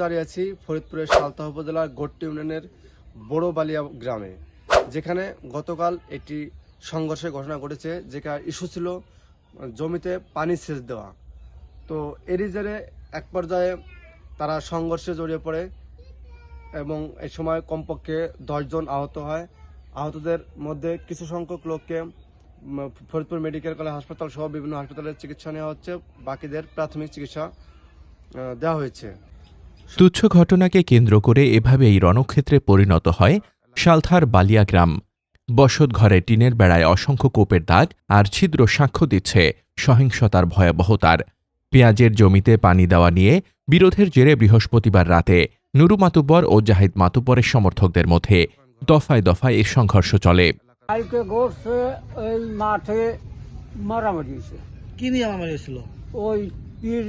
দাঁড়িয়ে আছি ফরিদপুরের সালতাহ উপজেলার গোট্টি ইউনিয়নের বড় বালিয়া গ্রামে, যেখানে গতকাল একটি সংঘর্ষের ঘটনা ঘটেছে, যেখানে ইস্যু ছিল জমিতে পানি সেচ দেওয়া। তো এরই জেরে এক পর্যায়ে তারা সংঘর্ষে জড়িয়ে পড়ে এবং এই সময় কমপক্ষে দশজন আহত হয়। আহতদের মধ্যে কিছু সংখ্যক লোককে ফরিদপুর মেডিকেল কলেজ হাসপাতাল সহ বিভিন্ন হাসপাতালে চিকিৎসা নেওয়া হচ্ছে। বাকিদের প্রাথমিক চিকিৎসা দেওয়া হয়েছে। তুচ্ছ ঘটনাকে কেন্দ্র করে এভাবেই রণক্ষেত্রে পরিণত হয় শালথার বালিয়া গ্রাম। বসত ঘরে টিনের বেড়ায় অসংখ্য কোপের দাগ আর ছিদ্র সাক্ষ্য দিচ্ছে সহিংসতার ভয়াবহতার। পেঁয়াজের জমিতে পানি দেওয়া নিয়ে বিরোধের জেরে বৃহস্পতিবার রাতে নুরু মাতুব্বর ও জাহিদ মাতুব্বরের সমর্থকদের মধ্যে দফায় দফায় এ সংঘর্ষ চলে। কালকে ঘটছে ওই মাঠে মারামারি হয়েছে। কি নিয়ে আমার এসেছিল ওই পীর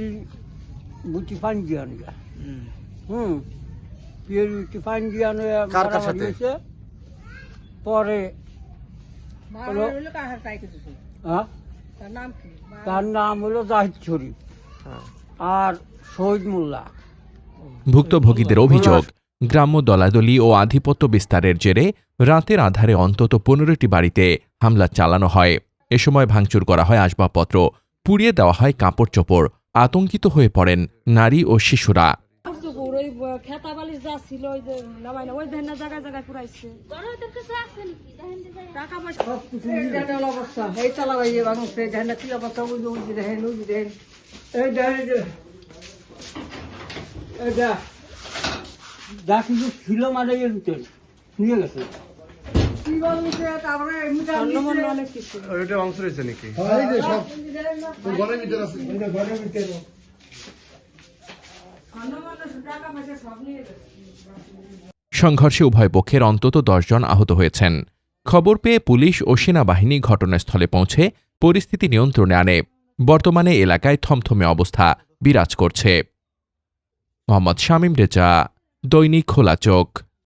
গুটি পানি দিয়ে আনবে হুম। পীর কার কার সাথে? হ্যাঁ? তার নাম হলো জাহিদ শরীফ। আর শহীদ মোল্লা। ভুক্তভোগীদের অভিযোগ গ্রাম্য দলাদলি ও আধিপত্য বিস্তারের জেরে রাতের আধারে অন্তত পনেরোটি বাড়িতে হামলা চালানো হয়। এ সময় ভাঙচুর করা হয় আসবাবপত্র পুড়িয়ে দেওয়া হয় কাপড় চোপড় আতঙ্কিত হয়ে পড়েন নারী ও শিশুরা। খেতা বালিশ যা ছিল ওই যে নামাই না ওই ধানের জায়গায় জায়গায় পুরাইছে। টাকা পয়সা সব কিছু ইন্টারনাল অবস্থা। এই চালাবাই যে ভাঙছে দেখেন কি অবস্থা? ওই যে ওই দেখেন ওই দেখেন এই দেখেন এই যে। এই দেখ। যা কিছু ছিল মানে এর ভিতরে নিয়ে গেছে। স্বর্ণমূল্য অনেক কিছু। এটা অংশ রয়েছে নাকি টাকা পয়সা সব নিয়ে গেছে সংঘর্ষে উভয় পক্ষের অন্তত দশজন আহত হয়েছেন। খবর পেয়ে পুলিশ ও সেনাবাহিনী ঘটনাস্থলে পৌঁছে পরিস্থিতি নিয়ন্ত্রণে আনে। বর্তমানে এলাকায় থমথমে অবস্থা বিরাজ করছে। মোহাম্মদ শামীম রেজা, দৈনিক খোলা চোখ।